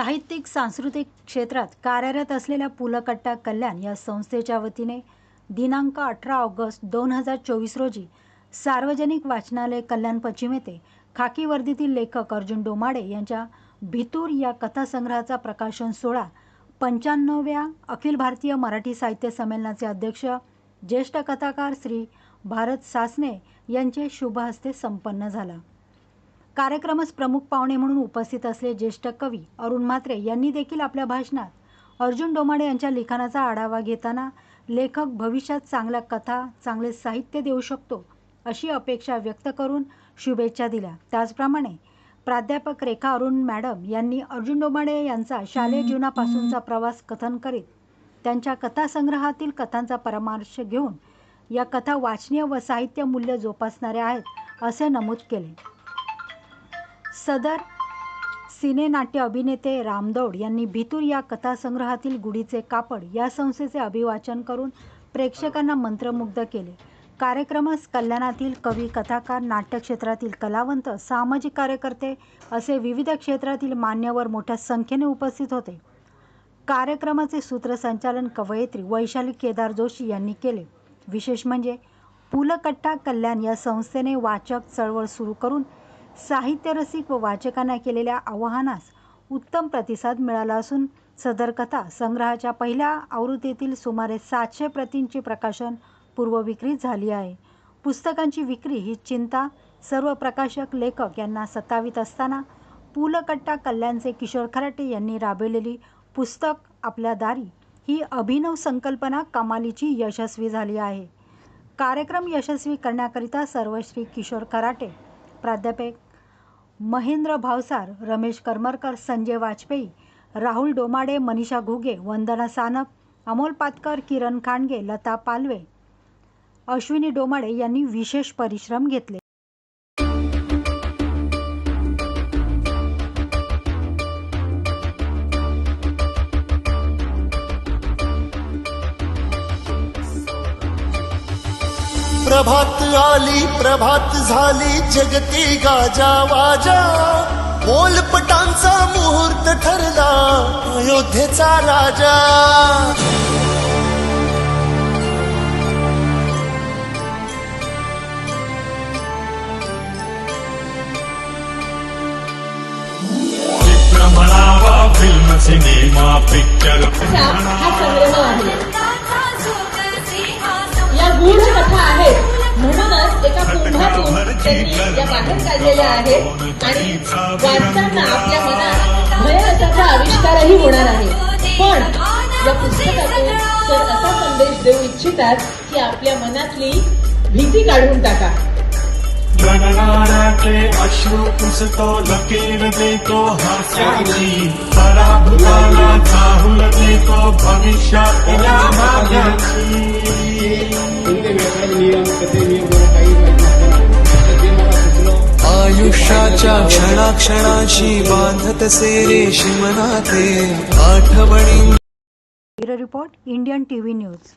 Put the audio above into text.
साहित्यिक सांस्कृतिक क्षेत्रात कार्यरत असलेल्या पुलकट्टा कल्याण या संस्थेच्या वतीने दिनांक अठरा ऑगस्ट दोन हजार चोवीस रोजी सार्वजनिक वाचनालय कल्याण पश्चिम येथे खाकी वर्दीतील लेखक अर्जुन डोमाडे यांच्या भितूर या कथासंग्रहाचा प्रकाशन सोहळा पंच्याण्णव्या अखिल भारतीय मराठी साहित्य संमेलनाचे अध्यक्ष ज्येष्ठ कथाकार श्री भारत सासने यांचे शुभ हस्ते संपन्न झाला. कार्यक्रमास प्रमुख पाहुणे म्हणून उपस्थित असले ज्येष्ठ कवी अरुण म्हात्रे यांनी देखील आपल्या भाषणात अर्जुन डोमाडे यांच्या लिखाणाचा आढावा घेताना लेखक भविष्यात चांगल्या कथा चांगले साहित्य देऊ शकतो अशी अपेक्षा व्यक्त करून शुभेच्छा दिल्या. त्याचप्रमाणे प्राध्यापक रेखा अरुण मॅडम यांनी अर्जुन डोमाडे यांचा शालेय जीवनापासूनचा प्रवास कथन करीत त्यांच्या कथासंग्रहातील कथांचा परामर्श घेऊन या कथा वाचनीय व साहित्य मूल्य जोपासणाऱ्या आहेत असे नमूद केले. सदर सिनेनाट्य अभिनेते रामदौड यांनी भितूर या कथासंग्रहातील गुढीचे कापड या संस्थेचे अभिवाचन करून प्रेक्षकांना मंत्रमुग्ध केले. कार्यक्रमास कल्याणातील कवी कथाकार नाट्यक्षेत्रातील कलावंत सामाजिक कार्यकर्ते असे विविध क्षेत्रातील मान्यवर मोठ्या संख्येने उपस्थित होते. कार्यक्रमाचे सूत्रसंचालन कवयित्री वैशाली केदार जोशी यांनी केले. विशेष म्हणजे पुलकट्टा कल्याण या संस्थेने वाचक चळवळ सुरू करून साहित्यरसिक व वाचकांना केलेल्या आवाहनास उत्तम प्रतिसाद मिळाला असून सदर कथा संग्रहाच्या पहिल्या आवृत्तीतील सुमारे सातशे प्रतींची प्रकाशन पूर्वविक्री झाली आहे. पुस्तकांची विक्री ही चिंता सर्व प्रकाशक लेखक यांना सतावित असताना पुलकट्टा कल्याणचे किशोर खराटे यांनी राबवलेली पुस्तक आपल्या दारी ही अभिनव संकल्पना कमालीची यशस्वी झाली आहे. कार्यक्रम यशस्वी करण्याकरिता सर्वश्री किशोर खराटे प्राध्यापक महेंद्र भावसार रमेश करमरकर संजय वाजपेयी राहुल डोमाडे मनीषा घुगे वंदना सानप अमोल पातकर किरण खांडगे लता पालवे अश्विनी डोमाडे यांनी विशेष परिश्रम घेतले. प्रभात आली प्रभात झाली जगती गाजा वाजा. बोलपटांचा मुहूर्त ठरला अयोध्येचा राजा. म्हणावा फ़िल्म सिनेमा पिक्चर. हा संग्रह आहे. या गूढ त्यांनी या बाहेर काढलेल्या आहेत आणि वाचताना आपल्या मनात आविष्कारही होणार आहे. पण या पुस्तकातून तर असा संदेश देऊ इच्छितात की आपल्या मनातली भीती काढून टाका. जगणाऱ्याचे अश्रू पुसतो लकीर देतो हास्याची पराभूताला चाहूल देतो भविष्यातल्या भाग्याची कोणते आयुष्याच्या क्षणाक्षणाची बांधत से रेशीम नाते आठवणी रिपोर्ट इंडियन टीव्ही न्यूज.